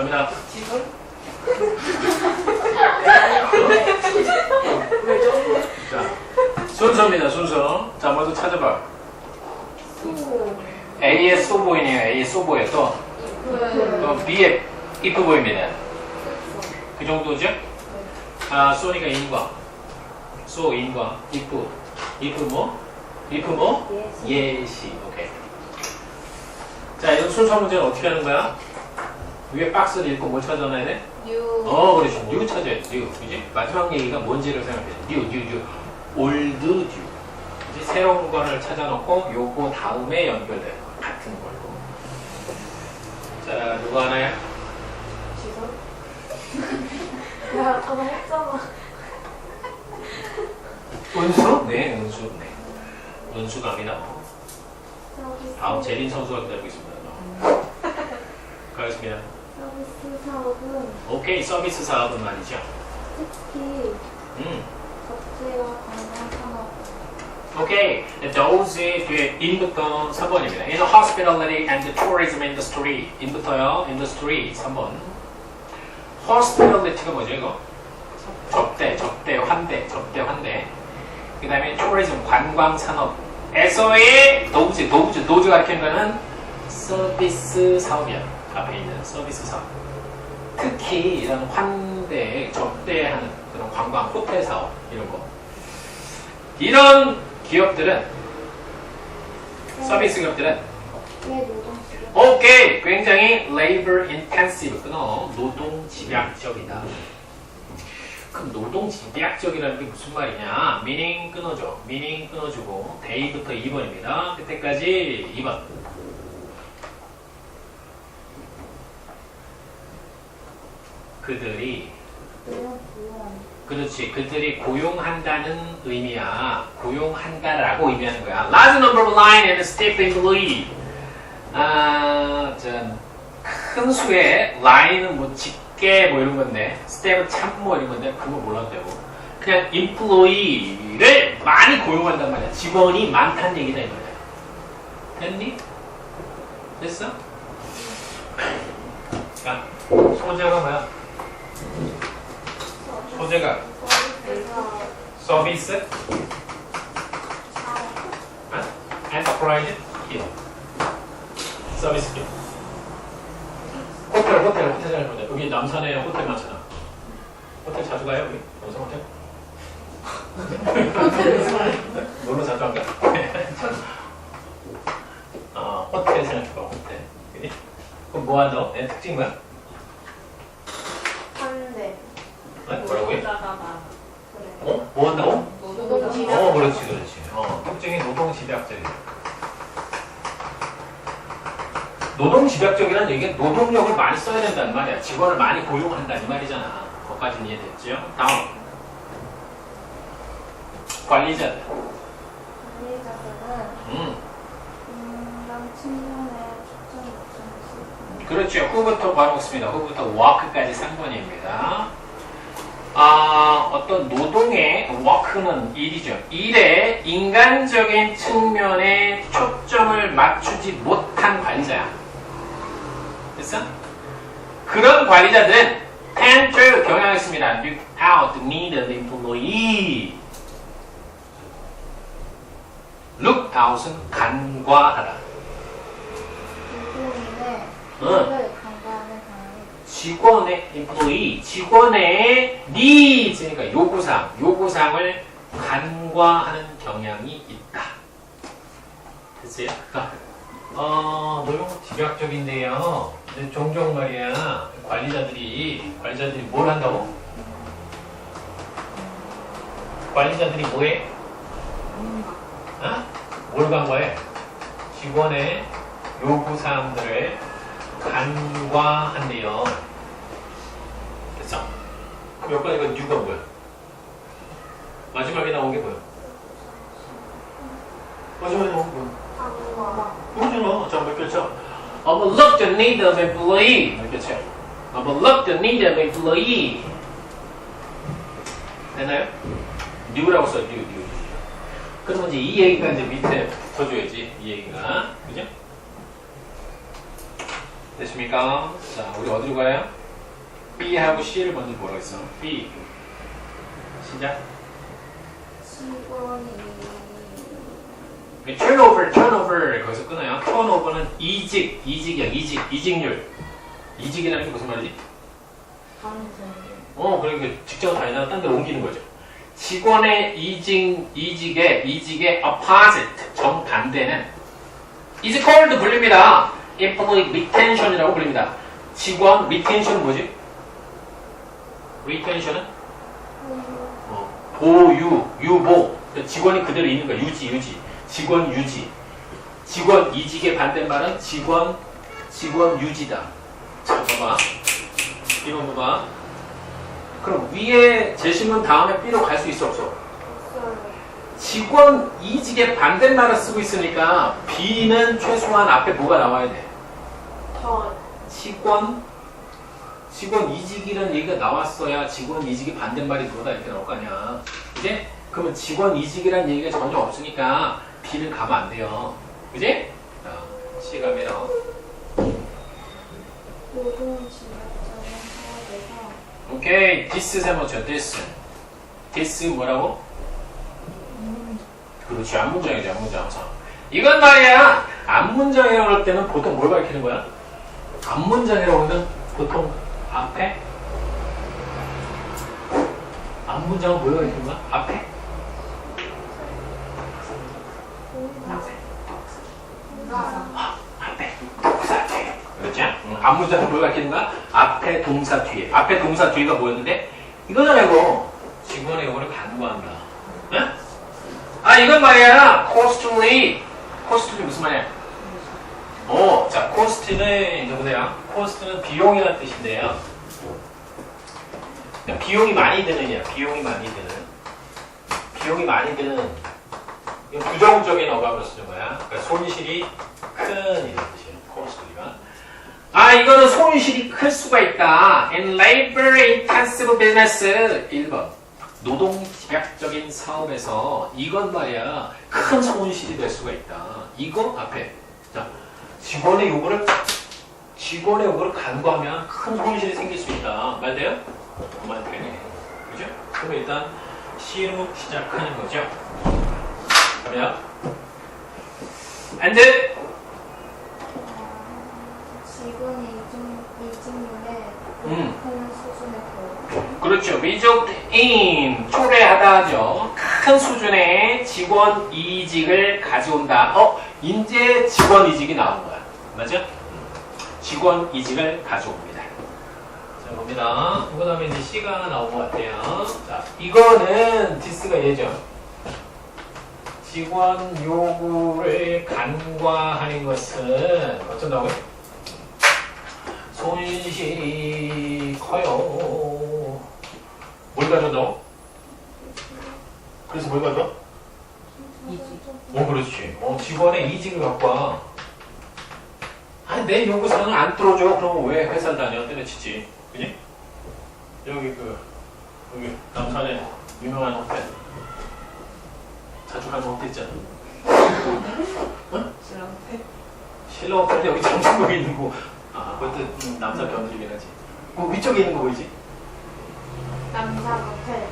지금? 자, 순서입니다, 순서. 자, 먼저 찾아봐. A에 쏘 보이네요. A에 쏘 보여. 또, 또 B에 이쁘 보입니다. 그 정도죠? 아, 쏘니까 인과. 쏘, 인과. 이쁘. 이쁘 뭐? 이쁘 뭐? 예시. 오케이. 자, 이런 순서 문제는 어떻게 하는 거야? 위에 박스를 읽고 뭘 찾아놔야 돼? 유. 어, 그렇지. 뉴 찾아야 돼. 뉴. 그지? 마지막 얘기가 뭔지를 생각해. 뉴, 뉴, 뉴. 올드 뉴. 그지? 새로운 거를 찾아놓고 요거 다음에 연결되는 거. 같은 걸로. 자, 누가 하나요? 지금? 야, 저거 했잖아. 은수? 네, 은수. 네. 은수 갑니다. 다음 재린 선수가 기다리고 있습니다. 가겠습니다. 서비스 사업은 오케이, 서비스 사업은 말이죠. 특히 음. 접재와 관련 산업, 오케이. Those 뒤에 in부터 3번입니다. In hospitality and the tourism industry. in부터요. industry 3번. hospitality가 뭐죠 이거? 접대, 접대, 환대, 접대, 환대. 그 다음에 tourism, 관광 산업 에서의 노즈, 노즈, 노즈 가리키는 거는 서비스 사업이야. 앞에 있는 서비스 사업. 특히 이런 환대, 접대하는 그런 관광, 호텔 사업 이런 거. 이런 기업들은 서비스 기업들은 오케이 굉장히 labor intensive 끊어 노동 집약적이다. 그럼 노동 집약적이라는 게 무슨 말이냐? meaning 끊어줘. meaning 끊어주고 day부터 2번입니다. 그때까지 2번. 그들이 그렇지. 그들이 고용한다는 의미야. 고용한다라고 의미하는 거야. Large number of line and stiff employee. 아, 전큰 수의 line은 뭐 집게 뭐 이런 건데, step은 참뭐 이런 건데 그거 몰라도 되고. 그냥 employee를 많이 고용한단 말이야. 직원이 많다는 얘기다 이 말이야. 됐니? 됐어? 자, 소재가 뭐야? 소재가 서비스 사업, 엔터프라이즈, 기업. 서비스 기업. 호텔, 호텔, 호텔 잘 보자. 여기 남산에 호텔 많잖아. 호텔 자주 가요, 여기? 영상 호텔? 놀러 자주 안 가? 어, 호텔 생각해봐, 호텔. 그럼 뭐 하죠? 내 특징 뭐야? 한대. 네? 뭐라고요? 나가다. 어? 뭐 한다고? 어, 그렇지, 그렇지. 어, 특징이 노동 집약적이다. 노동 집약적이라는 얘기는 노동력을 많이 써야 된다는 말이야. 직원을 많이 고용한다는 말이잖아. 거기까지는 이해됐죠? 다음. 관리자들. 관리자들은 음, 인간 측면에 그렇죠. 후부터 바로 먹습니다. 후부터 work까지 3번입니다. 아, 어떤 노동의 work는 일이죠. 일에 인간적인 측면에 초점을 맞추지 못한 관리자야. 됐어? 그런 관리자들은 to 경향했습니다. look out need of employee. look out은 간과하다. 인공인의 응. 일을 간과하는 사람이 직원의 employee, 직원의 needs니까 요구사항, 요구사항을 간과하는 경향이 있다. 됐어요? 어, 노용 집약적인데요. 근데 종종 말이야, 관리자들이, 관리자들이 뭘 한다고? 관리자들이 뭐해? 어? 뭘 간과해? 직원의 요구사항들을 간과한대요. 그럼 여기까지가 뉴가 뭐야? 마지막에 나온 게 뭐야? 마지막에 나온 게 뭐야? 모르잖아. 자, 몇 글자? Overlook the need of employee. 몇 글자? Overlook the need of employee. 되나요? new라고 써, new, new. 그러면 이제 이 얘기가 이제 밑에 붙어줘야지, 이 얘기가. 그죠? 됐습니까? 자, 우리 어디로 가요? B하고 C를 먼저 보라고 했어. B. 시작. 직원이 turnover, turnover 거기서 끊어요. turnover는 이직, 이직이야, 이직, 이직률. 이직이라는 게 무슨 말이지? 어, 그러니까 직장 다니다가 딴 데로 옮기는 거죠. 직원의 이직, 이직의, 이직의 opposite, 정반대는 is called 불립니다. employee retention이라고 불립니다. 직원 retention은 뭐지? Retention은 어, 보유, 유보. 그러니까 직원이 그대로 있는 거야. 유지, 유지. 직원 유지. 직원 이직의 반대말은 직원, 직원 유지다. 자, 봐봐. 이거 봐봐. 그럼 위에 제시문 다음에 B로 갈 수 있어, 없어? 직원 이직의 반대말을 쓰고 있으니까 B는 최소한 앞에 뭐가 나와야 돼? 더 직원, 직원 이직이라는 얘기가 나왔어야 직원 이직의 반대말이 그거다 이렇게 나올 거 아니야. 그지? 그러면 직원 이직이라는 얘기가 전혀 없으니까 B는 가면 안 돼요. 그지? 자, C 사업에서 오케이. this 세 번째, this. this 뭐라고? 그렇지. 앞문장이지, 앞문장. 자, 이건 말이야. 앞문장이라고 할 때는 보통 뭘 가리키는 거야? 앞문장이라고 하면 보통 앞에? 앞문장은 뭘 가리키는 거야? 앞에? 아, 앞에 동사 뒤에. 그렇지? 응, 앞문장은 뭘 가리키는 거야? 앞에 동사 뒤에. 앞에 동사 뒤가 뭐였는데? 이거잖아, 이거. 직원의 요구를 간구한다. 응? 아, 이건 말이야. costly. costly 무슨 말이야? 어, 자, cost는, 이제 보세요. Cost는 비용이라는 뜻인데요. 그러니까 비용이 많이 드는이야. 비용이 많이 드는. 비용이 많이 드는. 부정적인 어감으로 쓰는 거야. 그러니까 손실이 큰 이런 뜻이에요. costly가. 아, 이거는 손실이 클 수가 있다. In labor intensive business. 1번. 노동 집약적인 사업에서 이건 말이야 큰 손실이 될 수가 있다. 이거 앞에 자 직원의 요구를 직원의 요구를 간과하면 큰 손실이 생길 수 있다. 말 돼요? 말 되네. 그죠? 그럼 일단 C로 시작하는 거죠. 그러면 and 직원이 이직, 이직률에 음. 높은. 그렇죠. result in 초래하다죠. 큰 수준의 직원 이직을 가져온다. 어, 이제 직원 이직이 나온 거야. 맞아? 직원 이직을 가져옵니다. 자, 봅니다. 그 다음에 이제 C가 하나 나온 것 같아요. 자, 이거는 디스가 예죠. 직원 요구를 간과하는 것은 어쩐다고요? 손실이 커요. 뭘 가져다고? 그래서 뭘 가져와? 어, 그렇지. 어, 직원의 이직을 갖고 와. 내 요구사항을 안 들어줘. 그러면 왜 회사를 다녀? 때려치지. 그지? 여기 그, 여기 남산에 유명한 호텔. 자주 가는 호텔 있잖아. 응? 신라 호텔 여기 장충동에 있는 거. 아, 그것도 음, 남산 견들이긴 하지. 그 위쪽에 있는 거 보이지? 남자 호텔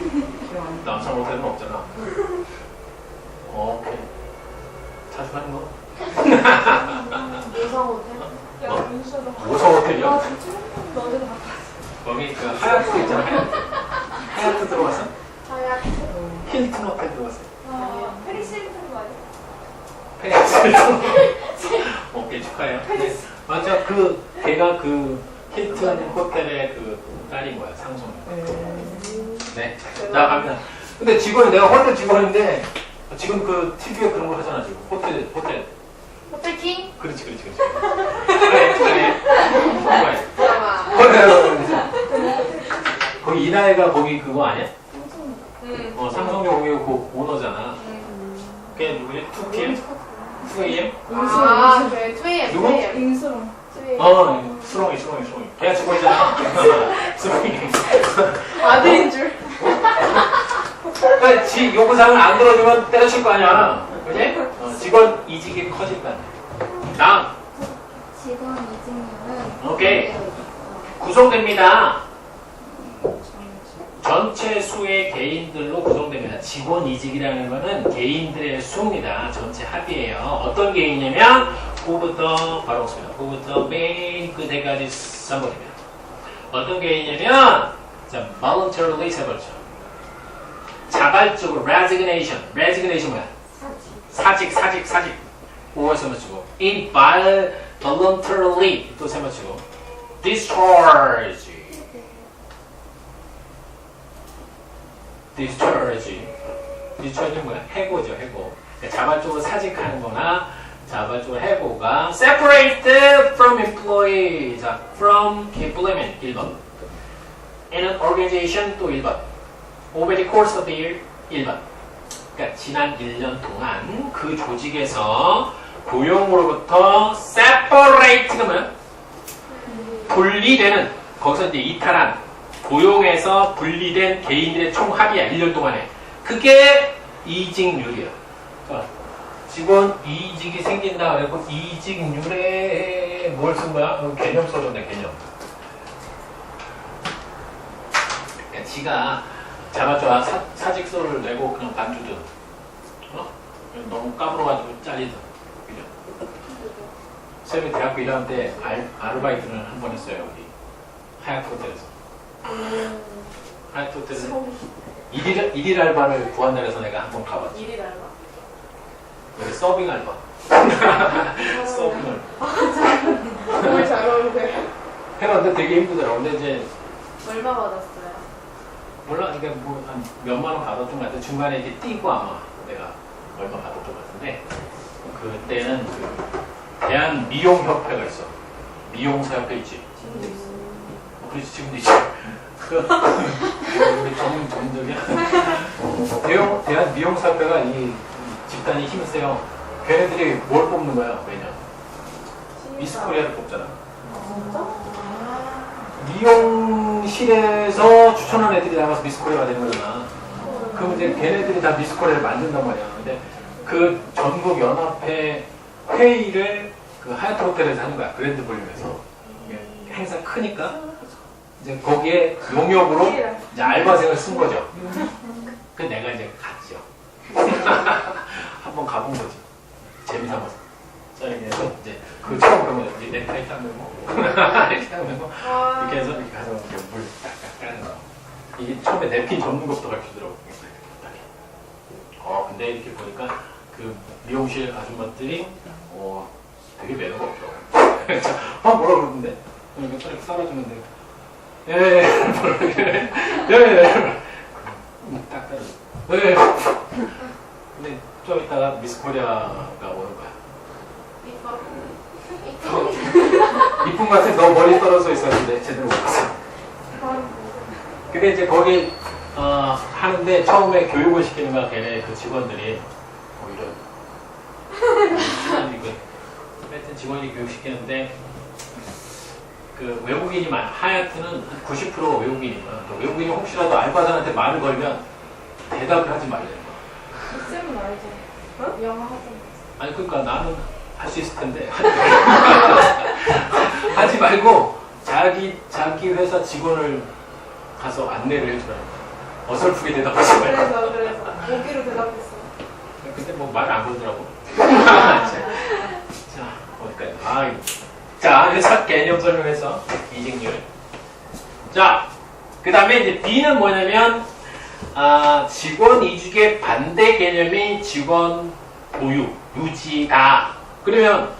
남산 호텔은 없잖아. 어, 오케이. 자주 가는 거? 호텔. 오성 호텔이요? 아. 거기 그 하얏트 있잖아, 하얏트. 하얗 힐튼 호텔 들어갔어. 아, 페리스 힐튼 거 아니야? 페리스. 오케이, 축하해요. 네. 맞아, 그, 걔가 그 힐튼 호텔의 그 딸인 거야, 상송. 네. 자, 갑니다. 근데 직원이 내가 호텔 직원인데, 지금 그 TV에 그런 걸 하잖아, 지금. 호텔, 호텔. 그렇지, 그렇지, 그렇지. 축하해. 드라마 거기 이나이가 거기 그거 아니야? 음. 어, 삼성역 거기 그 오너잖아. 걔 누구지? 2PM? 2AM? 아 그래 2AM 누구? 2AM 인수롱. 어, 수롱이, 수롱이, 수롱이. 걔가 직원이잖아. 수롱이. 아들인 줄 그러니까 지 요구사항을 안 들어주면 때려칠 거 아니야. 그지? 어, 직원 이직이 커질 거 아니야. 다음. 직원 이직 이직률은 오케이. 구성됩니다. 전체 수의 개인들로 구성됩니다. 직원 이직이라는 것은 개인들의 수입니다. 전체 합이에요. 어떤 개인이냐면 후부터 바로 없습니다. 후부터 맨 끝에까지 써버립니다. 어떤 개인이냐면 자, voluntarily 세버죠. 자발적으로 resignation, resignation 뭐야? 사직, 사직, 사직. 5월 세맞추고 in voluntarily 또 세맞추고 discharge discharge discharge는 뭐야? 해고죠, 해고. 그러니까 자발적으로 사직하는 거나 자발적으로 해고가 separate from employee. 자, from employment 1번. in an organization 또 1번. over the course of the year 1번. 그러니까 지난 1년 동안 그 조직에서 고용으로부터 separate가 뭐야? 분리되는 거기서 이제 이탈한 고용에서 분리된 개인들의 총합이야 1년 동안에 그게 이직률이야 자, 직원 이직이 생긴다 그래고 이직률에 뭘 쓴 거야? 어, 개념 써줬네 개념 그러니까 지가 잡아줘 사, 사직서를 내고 그냥 반주든 어? 너무 까불어가지고 잘리든? 쌤이 대학교 1학년 때 알, 아르바이트를 한 번 했어요 여기 하얏트 호텔에서. 하얏트 호텔에서 일일, 일일 알바를 구한다 해서 내가 한 번 가봤지. 일이 달라. 여기 서빙 알바. 서빙을. 정말 잘 어울려요. 해봤는데 되게 힘들더라고. 근데 이제 얼마 받았어요? 몰라 이게 뭐한 몇만 원 받았던 것 같아. 중간에 이렇게 뛰고 아마 내가 얼마 받았던 것 같은데 그때는 그 대한 미용 협회가 있어. 미용사 협회 있지? 어, 그렇지 지금도 있지. 그 우리 전문 전적이야. 대형 대한 미용사 협회가 이 집단이 힘이 세요. 걔네들이 뭘 뽑는 거야 매년? 미스코리아를 뽑잖아. 미용실에서 추천한 애들이 나가서 미스코리아가 되는 거잖아. 그럼 이제 걔네들이 다 미스코리아를 만든단 말이야. 근데 그 전국 연합회 회의를 그 하얏트 호텔에서 하는 거야. 그랜드 볼륨에서. 이게 행사 크니까 이제 거기에 용역으로 이제 알바생을 쓴 거죠. 그 내가 이제 갔죠. 한번 가본 거지. 재미삼아서. 해서 이제 그 처음 그러면 이제 넥타이 딱 메고 이렇게 와. 이렇게 해서 이렇게 가서 이렇게 물 딱딱 까는 거. 이게 처음에 냅킨 접는 것도 가르쳐주더라고. 어, 근데 이렇게 보니까 그 미용실 아줌마들이 어, 되게 매너가. 그래서 아, 뭐라 그러는데? 이렇게 딱 썰어주면 돼. 예, 예, 예, 예. 딱 따르. 예. 근데 좀 이따가 미스 코리아가 오는 거야. 이쁜 것 같아. 너 머리 떨어져 있었는데 제대로 못 봤어. 근데 이제 거기 어, 하는데 처음에 교육을 시키는 거야. 걔네 그 직원들이 오히려 직원이 그 하여튼 직원이 교육시키는데 그 외국인이 많아. 하얏트는 한 90% 외국인이야. 그 외국인이 혹시라도 알바생한테 말을 걸면 대답을 하지 말래. 쌤은 알죠? 어? 영어 하잖아. 아니 그러니까 나는 할 수 있을 텐데 하지 말고 하지 말고 자기 자기 회사 직원을 가서 안내를 해주라는 거야. 어설프게 대답하지 말고 그래서 그래서 보기로 대답했어. 근데 뭐 말 안 걸더라고 자 어디까지 아. 자 회사 개념 설명해서 이직률. 자 그 다음에 이제 B는 뭐냐면 아, 직원 이직의 반대 개념이 직원 보유 유지다. 그러면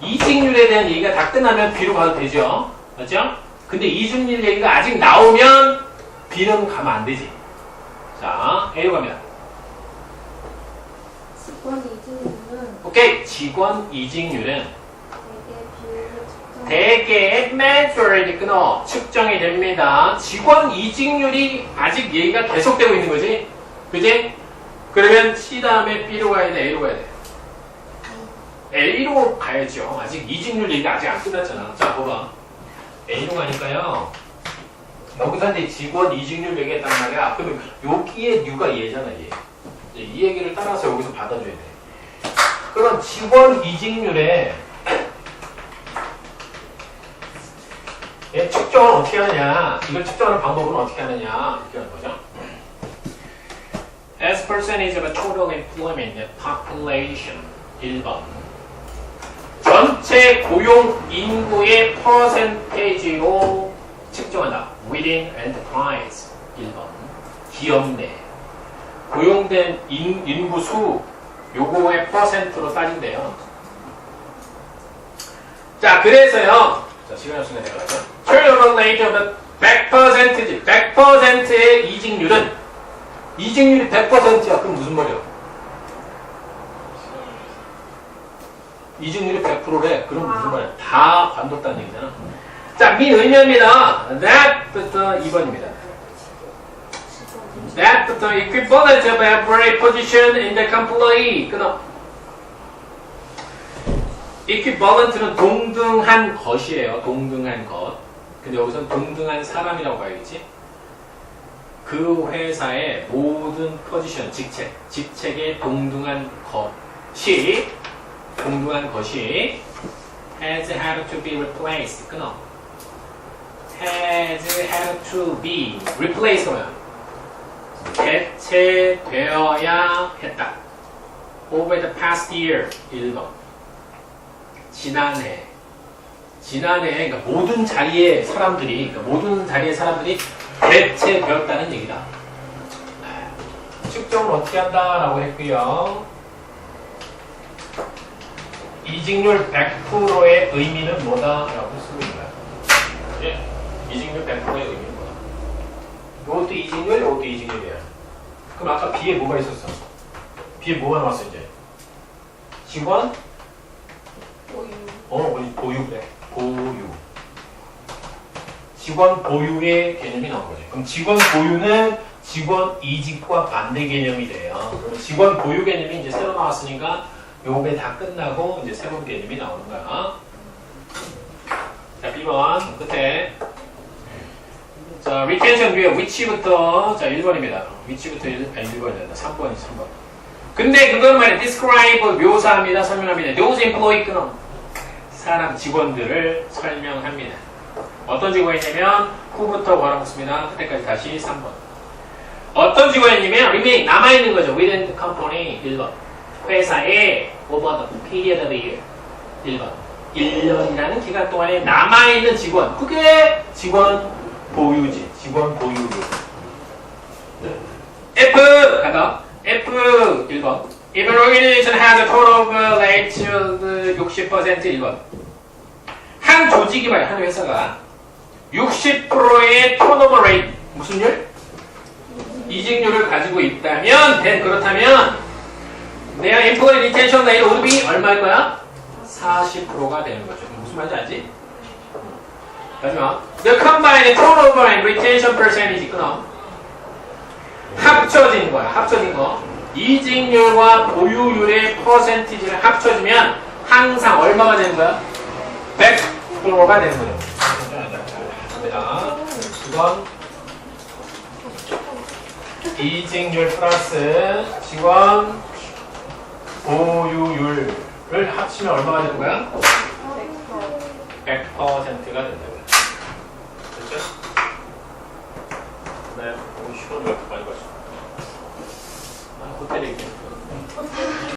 이직률에 대한 얘기가 다 끝나면 B로 가도 되죠? 맞죠? 근데 이직률 얘기가 아직 나오면 B는 가면 안 되지. 자 A로 갑니다 직원 이직률은 오케이. 직원 이직률은 대개 비율을 측정. 대개 measured 끊어 측정이 됩니다. 직원 이직률이 아직 얘기가 계속되고 있는 거지, 그지? 그러면 C 다음에 B로 가야 돼, A로 가야 돼. A로 가야죠. 아직 이직률 얘기가 아직 안 끝났잖아. 자, 봐봐. A로 가니까요. 여기서 이제 직원 이직률 얘기했단 말이야. 그러면 여기에 U가 얘잖아, 얘. 이 얘기를 따라서 여기서 받아줘야 돼. 그럼 직원 이직률에 얘 측정을 어떻게 하느냐? 이걸 측정하는 방법은 어떻게 하느냐? 이렇게 하는 거죠. As percentage of total employment population 1번 전체 고용 인구의 퍼센테이지로 측정한다. Within enterprise 1번 기업 내 고용된 인, 인구 수 요거의 퍼센트로 따진대요. 자 그래서요. 자 시간 없으니까 내가 하죠. Turnover rate of the 100%지 100%의 이직률은 이직률이 100%야. 그럼 무슨 말이야? 이직률이 100%래. 그럼 무슨 말이야? 다 관뒀다는 얘기잖아. 자, 민 의미합니다. That부터 2번입니다. That부터 equivalent of every position in the employee. 끊어. Equivalent는 동등한 것이에요. 동등한 것. 근데 여기서는 동등한 사람이라고 봐야겠지? 그 회사의 모든 포지션, 직책, 직책의 동등한 것이, 동등한 것이 has had to be replaced. 끊어. has had to be replaced? 대체되어야 했다. Over the past year. 1번. 지난해. 지난해, 그러니까 모든 자리의 사람들이, 그러니까 모든 자리의 사람들이 대체되었다는 얘기다. 네. 측정을 어떻게 한다라고 했고요. 이직률 100%의 의미는 뭐다라고 쓰고 있나요? 예. 이직률 100%의 의미는 뭐다? 이것도 이직률, 이것도 이직률이야. 그럼 아까 B에 뭐가 있었어? B에 뭐가 나왔어 이제? 직원? 보유. 어, 보유 그래. 보유. 직원 보유의 개념이 나온 거죠. 그럼 직원 보유는 직원 이직과 반대 개념이 돼요. 직원 보유 개념이 이제 새로 나왔으니까 요게 다 끝나고 이제 새로운 개념이 나오는 거야. 자, B번 끝에. 자, retention 뒤에 which부터 자, 1번입니다. which부터 1, 아니 1번이 된다. 3번이 3번. 근데 그건 말이야. describe 묘사합니다. 설명합니다. those employee 끊어. 사람 직원들을 설명합니다. 어떤 직원이냐면 후부터 걸어붙습니다. 그때까지 다시 3번. 어떤 직원이냐면 remain 남아있는 거죠. within the company 1번. 회사에 over the period of year 1번. 1년이라는 기간 동안에 남아있는 직원. 그게 직원 보유지. 직원 보유율. F 간다. F 1번. If an organization has a turnover rate of 60% 1번. 한 조직이 말이야, 한 회사가 60%의 턴오버 레이트 무슨 율? 이직률을 가지고 있다면 된 그렇다면 내가 employee retention rate would be 얼마일 거야? 40%가 되는 거죠. 무슨 말인지 알지? 마지막 The combined turnover and retention percentage 끊어 합쳐진 거야. 합쳐진 거. 이직률과 보유율의 퍼센티지를 합쳐지면 항상 얼마가 되는 거야? 100%가 되는 거죠. 이건 이직률 플러스 직원 보유율을 합치면 얼마가 되는 거야? 100%가 된다고요. 됐죠? 네, 오늘 시간 몇 많이 봤어. 아, 호텔에 있겠네.